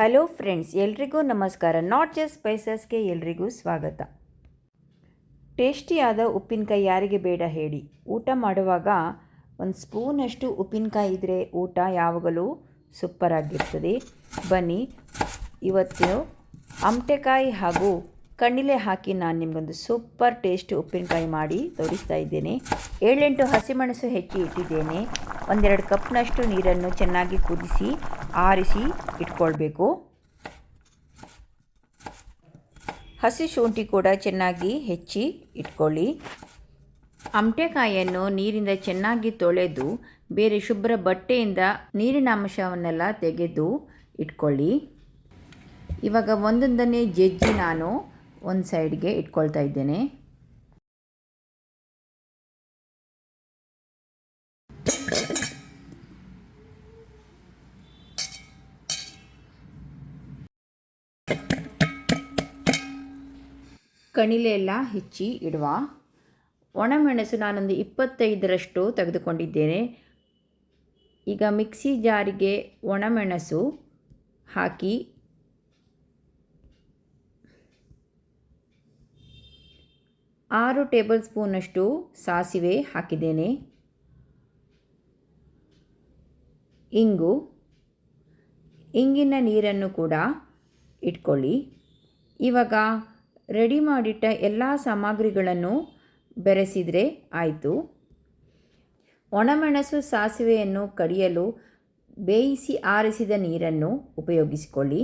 Hello friends, ಎಲ್ರಿಗೂ ನಮಸ್ಕಾರ. Not just ಸ್ಪೈಸಸ್ಗೆ ಎಲ್ರಿಗೂ ಸ್ವಾಗತ. ಟೇಸ್ಟಿಯಾದ ಉಪ್ಪಿನಕಾಯಿ ಯಾರಿಗೆ ಬೇಡ ಹೇಳಿ. ಊಟ ಮಾಡುವಾಗ ಒಂದು ಸ್ಪೂನಷ್ಟು ಉಪ್ಪಿನಕಾಯಿ ಇದ್ದರೆ ಊಟ ಯಾವಾಗಲೂ ಸೂಪರಾಗಿರ್ತದೆ. ಬನ್ನಿ, ಇವತ್ತು ಅಮಟೆಕಾಯಿ ಹಾಗೂ ಕಣ್ಣಿಲೆ ಹಾಕಿ ನಾನು ನಿಮಗೊಂದು ಸೂಪರ್ ಟೇಸ್ಟ್ ಉಪ್ಪಿನಕಾಯಿ ಮಾಡಿ ತೋರಿಸ್ತಾ ಇದ್ದೇನೆ. ಏಳೆಂಟು ಹಸಿಮೆಣಸು ಹೆಚ್ಚಿ ಇಟ್ಟಿದ್ದೇನೆ. ಒಂದೆರಡು ಕಪ್ನಷ್ಟು ನೀರನ್ನು ಚೆನ್ನಾಗಿ ಕುದಿಸಿ, ಆರಿಸಿ ಇಟ್ಕೊಳ್ಬೇಕು. ಹಸಿ ಶುಂಠಿ ಕೂಡ ಚೆನ್ನಾಗಿ ಹೆಚ್ಚಿ ಇಟ್ಕೊಳ್ಳಿ. ಅಮಟೆಕಾಯಿಯನ್ನು ನೀರಿಂದ ಚೆನ್ನಾಗಿ ತೊಳೆದು, ಬೇರೆ ಶುಭ್ರ ಬಟ್ಟೆಯಿಂದ ನೀರಿನ ಅಂಶವನ್ನೆಲ್ಲ ತೆಗೆದು ಇಟ್ಕೊಳ್ಳಿ. ಇವಾಗ ಒಂದೊಂದನ್ನೇ ಜಜ್ಜಿ ನಾನು ಒಂದು ಸೈಡ್ಗೆ ಇಟ್ಕೊಳ್ತಾ ಇದ್ದೇನೆ. ಕಣಿಲೆ ಎಲ್ಲ ಹೆಚ್ಚಿ ಇಡುವ. ಒಣಮೆಣಸು ನಾನೊಂದು ಇಪ್ಪತ್ತೈದರಷ್ಟು ತೆಗೆದುಕೊಂಡಿದ್ದೇನೆ. ಈಗ ಮಿಕ್ಸಿ ಜಾರಿಗೆ ಒಣಮೆಣಸು ಹಾಕಿ ಆರು ಟೇಬಲ್ ಸ್ಪೂನಷ್ಟು ಸಾಸಿವೆ ಹಾಕಿದ್ದೇನೆ. ಇಂಗು, ಇಂಗಿನ ನೀರನ್ನು ಕೂಡ ಇಟ್ಕೊಳ್ಳಿ. ಇವಾಗ ರೆಡಿ ಮಾಡಿಟ್ಟ ಎಲ್ಲ ಸಾಮಗ್ರಿಗಳನ್ನು ಬೆರೆಸಿದರೆ ಆಯಿತು. ಒಣಮೆಣಸು ಸಾಸಿವೆಯನ್ನು ಕಡಿಯಲು ಬೇಯಿಸಿ ಆರಿಸಿದ ನೀರನ್ನು ಉಪಯೋಗಿಸಿಕೊಳ್ಳಿ.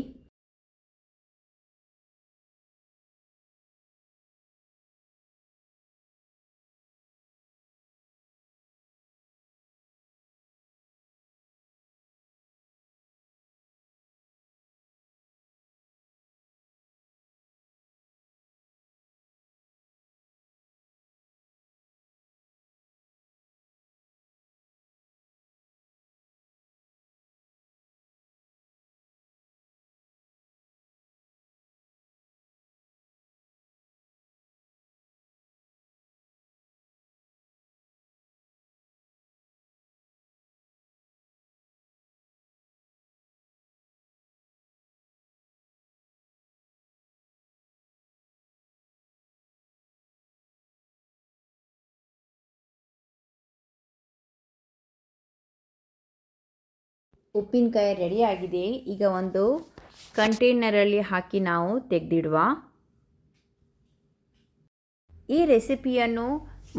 ಉಪ್ಪಿನಕಾಯಿ ರೆಡಿಯಾಗಿದೆ ಈಗ ಒಂದು ಕಂಟೈನರಲ್ಲಿ ಹಾಕಿ ನಾವು ತೆಗೆದಿಡುವ. ಈ ರೆಸಿಪಿಯನ್ನು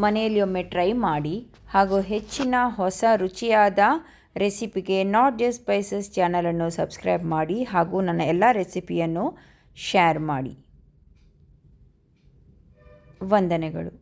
ಮನೆಯಲ್ಲಿ ಒಮ್ಮೆ ಟ್ರೈ ಮಾಡಿ. ಹಾಗೂ ಹೆಚ್ಚಿನ ಹೊಸ ರುಚಿಯಾದ ರೆಸಿಪಿಗೆ ನಾಟ್ ಜಸ್ಟ್ ಸ್ಪೈಸಸ್ ಚಾನಲನ್ನು ಸಬ್ಸ್ಕ್ರೈಬ್ ಮಾಡಿ ಹಾಗೂ ನನ್ನ ಎಲ್ಲ ರೆಸಿಪಿಯನ್ನು ಶೇರ್ ಮಾಡಿ. ವಂದನೆಗಳು.